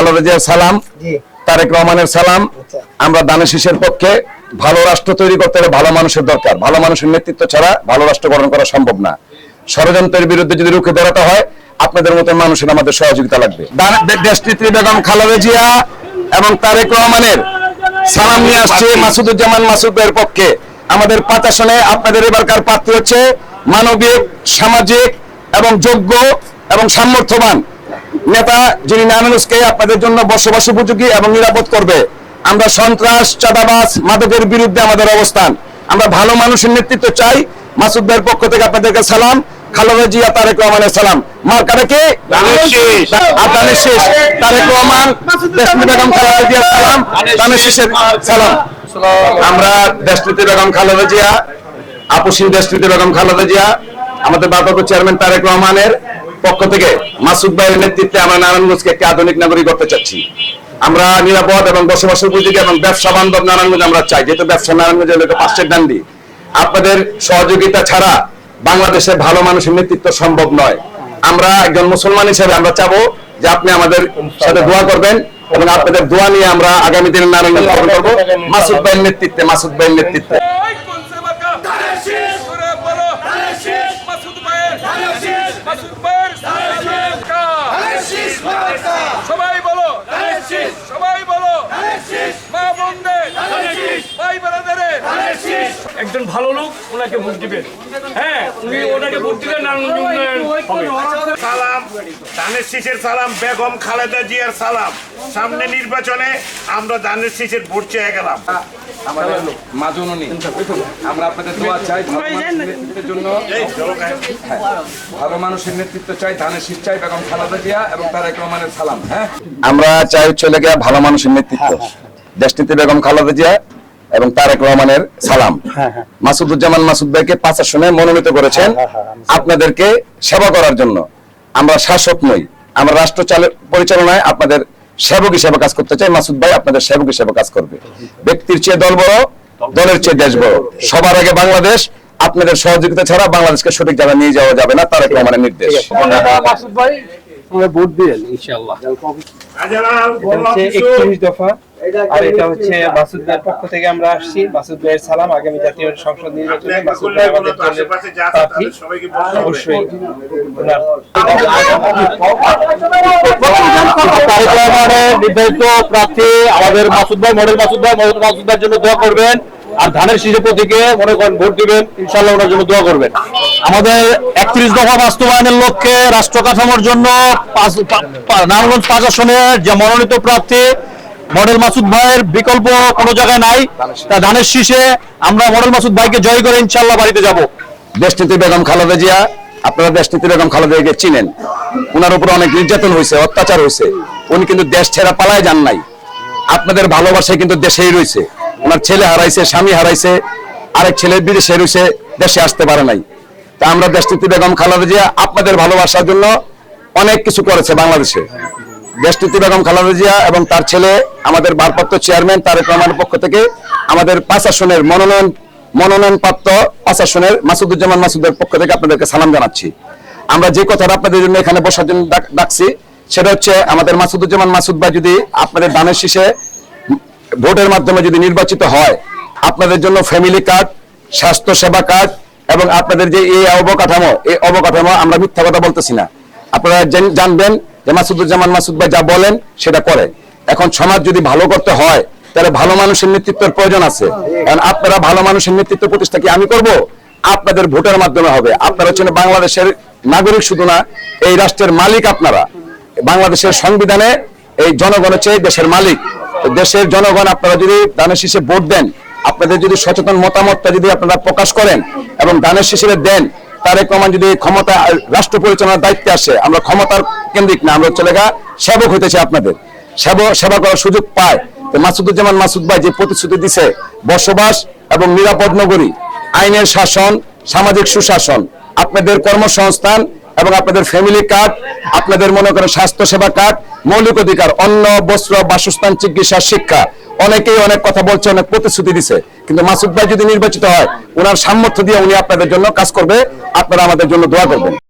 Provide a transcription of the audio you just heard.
খালেদা জিয়ার সালাম তারেক রহমানের সালাম। আচ্ছা। আমরা দানের শীষের পক্ষে ভালো রাষ্ট্র তৈরি করতে হলে ভালো মানুষের দরকার। ভালো মানুষের নেতৃত্ব ছাড়া ভালো রাষ্ট্র গঠন করা সম্ভব না। ষড়যন্ত্রের বিরুদ্ধে যদি রুখে দাঁড়াতে হয় আপনাদের মতো মানুষের আমাদের সহযোগিতা লাগবে। দান- দেশনেত্রী বেগম খালেদা জিয়া এবং তারেক রহমানের সালাম নিয়ে আসছে মাসুদুজ্জামান মাসুদের পক্ষে। আমাদের পাঁচ আসনে আপনাদের এবারকার প্রার্থী হচ্ছে মানবিক সামাজিক এবং যোগ্য এবং সামর্থ্যবান নেতা যিনি নারায়ণগঞ্জকে আপনাদের জন্য বসবাস উপযোগী এবং নিরাপদ করবে। আমরা সন্ত্রাস চাঁদাবাজ মাদকের বিরুদ্ধে আমাদের অবস্থান। আমরা ভালো মানুষের নেতৃত্ব চাই। মাসুদ ভাইয়ের পক্ষ থেকে আপনাদেরকে সালাম। খালেদা জিয়া তারেক রহমানের সালাম। মার কাটাকে দানের শীষ। শেষ। তারেক রহমান দেশমি বেগম খালেদা জিয়া সালাম। দানের শেষের সালাম। আমরা দেশনীতি বেগম খালেদা জিয়া আপুসী দেশনীতি বেগম খালেদা জিয়া আমাদের ভারপ্রাপ্ত চেয়ারম্যান তারেক রহমানের পক্ষ থেকে মাসুদ ভাইয়ের নেতৃত্বে আমরা নারায়ণগঞ্জকে একটি আধুনিক নাগরিক করতে চাচ্ছি। আমরা নিরাপদ এবং বসবাস উপযোগী এবং ব্যবসা বান্ধব নারায়ণগঞ্জ আমরা চাই। যেহেতু ব্যবসা নারায়ণগঞ্জ হলো পাশের ডান্ডি, আপনাদের সহযোগিতা ছাড়া বাংলাদেশে ভালো মানুষের নেতৃত্ব সম্ভব নয়। আমরা একজন মুসলমান হিসেবে আমরা চাবো যে আপনি আমাদের সাথে দোয়া করবেন এবং আপনাদের দোয়া নিয়ে আমরা আগামী দিনে নারায়ণগঞ্জ করব। মাসুদ ভাইয়ের নেতৃত্বে, মাসুদ ভাইয়ের নেতৃত্বে ওই কোন সেবাকা ধানের শীষ করে বলো ধানের শীষ মাসুদ ভাইয়ের ধানের শীষ মাসুদ ভাইয়ের ধানের শীষ ধানের শীষ সবাই বলো ধানের শীষ সবাই বলো ধানের শীষ মা বোনদের ধানের শীষ ভাই ব্রাদারে ধানের শীষ একজন ভালো লোক ওনাকে ভোট দিবেন হ্যাঁ উনি ওনাকে ভোট হবে। সালাম ধানের শীষের সালাম বেগম খালেদা জিয়ার সালাম। সামনে নির্বাচনে আমরা ধানের শীষের ভোট চেয়ে গেলাম। আমাদের মাজননী আমরা আপনাদের দোয়া চাই জন্য। হ্যাঁ, ভালো মানুষের নেতৃত্ব চাই ধানের শীষ চাই বেগম খালেদা জিয়া এবং তারেক রহমানের সালাম হ্যাঁ? আমরা চাই চলে গিয়া ভালো মানুষের নেতৃত্ব। দেশনীতি বেগম খালেদা জিয়া এবং তারেক রহমানের সালাম। মাসুদুজ্জামান মাসুদ ভাইকে পাঁচ আসনে মনোনীত করেছেন আপনাদেরকে সেবা করার জন্য। আমরা শাসক নই আমরা রাষ্ট্র পরিচালনায় আপনাদের সেবক হিসেবে কাজ করতে চাই। মাসুদ ভাই আপনাদের সেবক হিসেবে কাজ করবে। ব্যক্তির চেয়ে দল বড় দলের চেয়ে দেশ বড়। সবার আগে বাংলাদেশ আপনাদের সহযোগিতা ছাড়া বাংলাদেশকে সঠিক জায়গায় নিয়ে যাওয়া যাবে না তারেক রহমানের নির্দেশ। ভাই ভোট দিলেন কিছু। একত্রিশ দফা আর এটা হচ্ছে মাসুদ ভাইয়ের পক্ষ থেকে আমরা আসছি। মাসুদ ভাইয়ের সালাম। আগামী জাতীয় সংসদ নির্বাচনে মাসুদ ভাই আমাদের প্রার্থী। অবশ্যই ওনার তারেক রহমানের নির্ধারিত প্রার্থী আমাদের মাসুদ ভাই মডেল মাসুদ ভাই মডেল মাসুদ ভাইয়ের জন্য দোয়া করবেন। আর ধানের শীষের প্রতীকে মনে করেন ভোট দিবেন। ইনশাল্লাহ ওনার জন্য দোয়া করবেন। আমাদের একত্রিশ দফা বাস্তবায়নের লক্ষ্যে রাষ্ট্র কাঠামোর জন্য নারায়ণগঞ্জ পাঁচ আসনের যে মনোনীত প্রার্থী মডেল মাসুদ ভাইয়ের বিকল্প কোনো জায়গায় নাই। তা ধানের শীষে আমরা মডেল মাসুদ ভাইকে জয় করে ইনশাল্লাহ বাড়িতে যাব। দেশনীতি বেগম খালেদা জিয়া, আপনারা দেশনীতি বেগম খালেদা জিয়াকে চিনেন। ওনার উপর অনেক নির্যাতন হয়েছে, অত্যাচার হয়েছে। উনি কিন্তু দেশ ছেড়া পালায় যান নাই। আপনাদের ভালোবাসায় কিন্তু দেশেই রয়েছে। ওনার ছেলে হারাইছে, স্বামী হারাইছে, আরেক ছেলে বিদেশে রয়েছে, দেশে আসতে পারে নাই। তা আমরা দেশনীতি বেগম খালেদা জিয়া আপনাদের ভালোবাসার জন্য অনেক কিছু করেছে বাংলাদেশে। দেশনীতি বেগম খালেদা জিয়া এবং তার ছেলে, আমাদের ভারপ্রাপ্ত চেয়ারম্যান তারেক রহমানের পক্ষ থেকে আমাদের পাঁচ আসনের মনোনয়ন মনোনয়ন প্রাপ্ত পাঁচ আসনের মাসুদুজ্জামান মাসুদের পক্ষ থেকে আপনাদেরকে সালাম জানাচ্ছি। আমরা যে কথাটা আপনাদের জন্য এখানে বসার জন্য ডাকছি, সেটা হচ্ছে আমাদের মাসুদুজ্জামান মাসুদ ভাই যদি আপনাদের দানের শীষে ভোটের মাধ্যমে যদি নির্বাচিত হয়, আপনাদের জন্য ফ্যামিলি কার্ড স্বাস্থ্য সেবা কার্ড এবং আপনাদের যে এই অবকাঠামো এই অবকাঠামো আমরা মিথ্যা কথা বলতেছি না। আপনারা জেন- জানবেন যে মাসুদুজ্জামান মাসুদ ভাই যা বলেন, সেটা করে। এখন সমাজ যদি ভালো করতে হয়, তাহলে ভালো মানুষের নেতৃত্বের প্রয়োজন আছে। কারণ আপনারা ভালো মানুষের নেতৃত্ব প্রতিষ্ঠা কি আমি করব? আপনাদের ভোটের মাধ্যমে হবে। আপনারা হচ্ছেন বাংলাদেশের নাগরিক শুধু না, এই রাষ্ট্রের মালিক আপনারা। বাংলাদেশের সংবিধানে এই জনগণ হচ্ছে দেশের মালিক। দেশের জনগণ আপনারা যদি দানের শীষে ভোট দেন, আপনাদের যদি সচেতন মতামতটা যদি আপনারা প্রকাশ করেন এবং দানের শীষে দেন তারেক রহমান যদি ক্ষমতা, রাষ্ট্র পরিচালনার দায়িত্বে আসে, আমরা ক্ষমতার কেন্দ্রিক না, আমরা চলে গা সেবক হইতেছে আপনাদের। সেবা সেবা করার সুযোগ পায়। তো মাসুদুজ্জামান মাসুদ ভাই যে প্রতিশ্রুতি দিছে, বসবাস এবং নিরাপদ নগরী, আইনের শাসন, সামাজিক সুশাসন, আপনাদের কর্মসংস্থান এবং আপনাদের ফ্যামিলি কার্ড আপনাদের মনে করেন স্বাস্থ্য সেবা কার্ড মৌলিক অধিকার, অন্ন, বস্ত্র, বাসস্থান, চিকিৎসা, শিক্ষা। অনেকেই অনেক কথা বলছে, অনেক প্রতিশ্রুতি দিছে। কিন্তু মাসুদ ভাই যদি নির্বাচিত হয়, ওনার সামর্থ্য দিয়ে উনি আপনাদের জন্য কাজ করবে। আপনারা আমাদের জন্য দোয়া করবেন।